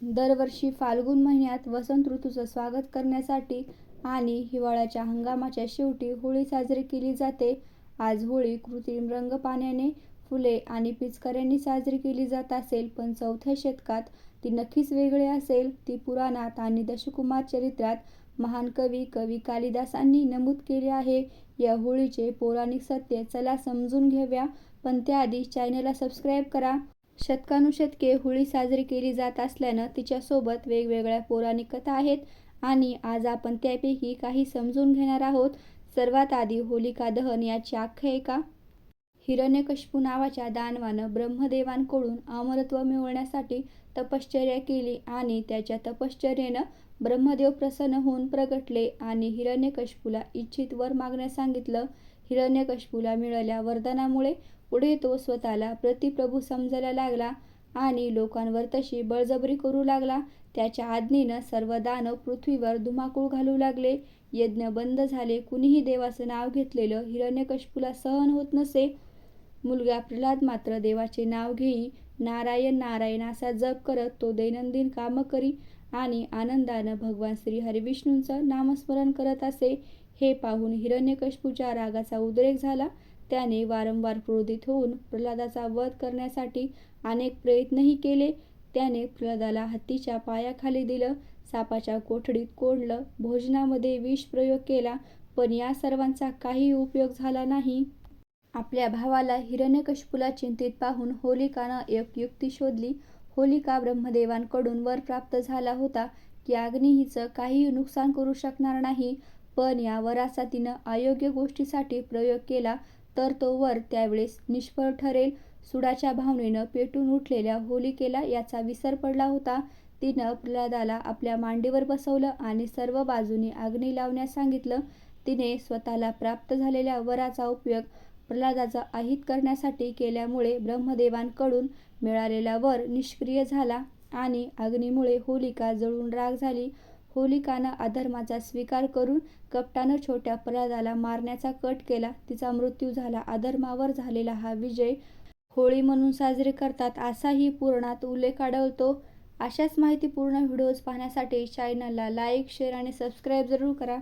दरवर्षी फाल्गुन महिन्यात वसंत ऋतूचं स्वागत करण्यासाठी आणि हिवाळ्याच्या हंगामाच्या शेवटी होळी साजरी केली जाते. आज होळी कृत्रिम रंग, पाण्याने, फुले आणि पिचकऱ्यांनी साजरी केली जात असेल पण चौथ्या शतकात ती नक्कीच वेगळी असेल. ती पुराणात आणि दशकुमार चरित्रात महान कवी कवी कालिदासांनी नमूद केली आहे. या होळीचे पौराणिक सत्य चला समजून घेऊया पण त्याआधी चॅनलला सबस्क्राईब करा. शतकानुशतके होळी साजरी केली जात असल्यानं तिच्यासोबत वेगवेगळ्या पौराणिक कथा आहेत आणि आज आपण त्यापैकी काही समजून घेणार आहोत. सर्वात आधी होलिका दहन याची आख्यायिका. हिरण्यकशिपू नावाच्या दानवानं ब्रह्मदेवांकडून अमरत्व मिळवण्यासाठी तपश्चर्या केली आणि त्याच्या तपश्चर्येनं ब्रह्मदेव प्रसन्न होऊन प्रगटले आणि हिरण्यकशिपूला इच्छित वर मागण्यास सांगितलं. हिरण्यकशपूला मिळाल्या वरदानामुळे पुढे तो स्वतःला प्रतिप्रभू समजायला लागला आणि लोकांवर तशी बळजबरी करू लागला. त्याच्या आज्ञेनं सर्व दानव पृथ्वीवर धुमाकूळ घालू लागले. यज्ञ बंद झाले. कुणीही देवाचं नाव घेतलेलं हिरण्यकशपूला सहन होत नसे. मुलगा प्रल्हाद मात्र देवाचे नाव घेई, नारायण नारायण असा जप करत तो दैनंदिन कामं करी आणि आनंदानं भगवान श्री हरिविष्णूंचं नामस्मरण करत असे. हे पाहून हिरण्यकशपूच्या रागाचा उद्रेक झाला. त्याने वारंवार क्रोधित होऊन प्रल्हादाचा वध करण्यासाठी अनेक प्रयत्नही केले. त्याने प्रल्हादाला हत्तीच्या पायाखाली दिलं, सापाच्या कोठडीत कोंडलं, भोजनामध्ये विषप्रयोग केला पण या सर्वांचा काही उपयोग झाला नाही. आपल्या भावाला हिरण्यकशपूला चिंतित पाहून होलिकानं एक युक्ती शोधली. होलिका ब्रह्मदेवांकडून वर प्राप्त झाला होता की अग्नी हिचं काही नुकसान करू शकणार नाही पण या वराचा तिनं अयोग्य गोष्टीसाठी प्रयोग केला तर तो वर त्यावेळेस निष्फळ ठरेल. सुडाच्या भावनेनं पेटून उठलेल्या होलिकेला याचा विसर पडला होता. तिनं प्रल्हादाला आपल्या मांडीवर बसवलं आणि सर्व बाजूनी अग्नी लावण्यास सांगितलं. तिने स्वतःला प्राप्त झालेल्या वराचा उपयोग प्रल्हादाचा अहित करण्यासाठी केल्यामुळे ब्रह्मदेवांकडून मिळालेला वर निष्क्रिय झाला आणि अग्नीमुळे होलिका जळून राग झाली. होलिकानं अधर्माचा स्वीकार करून कपटानं छोट्या प्रल्हादाला मारण्याचा कट केला. तिचा मृत्यू झाला. अधर्मावर झालेला हा विजय होळी म्हणून साजरी करतात असाही पुराणात उल्लेख आढळतो. अशाच माहितीपूर्ण व्हिडिओज पाहण्यासाठी चॅनलला लाईक, शेअर आणि सबस्क्राईब जरूर करा.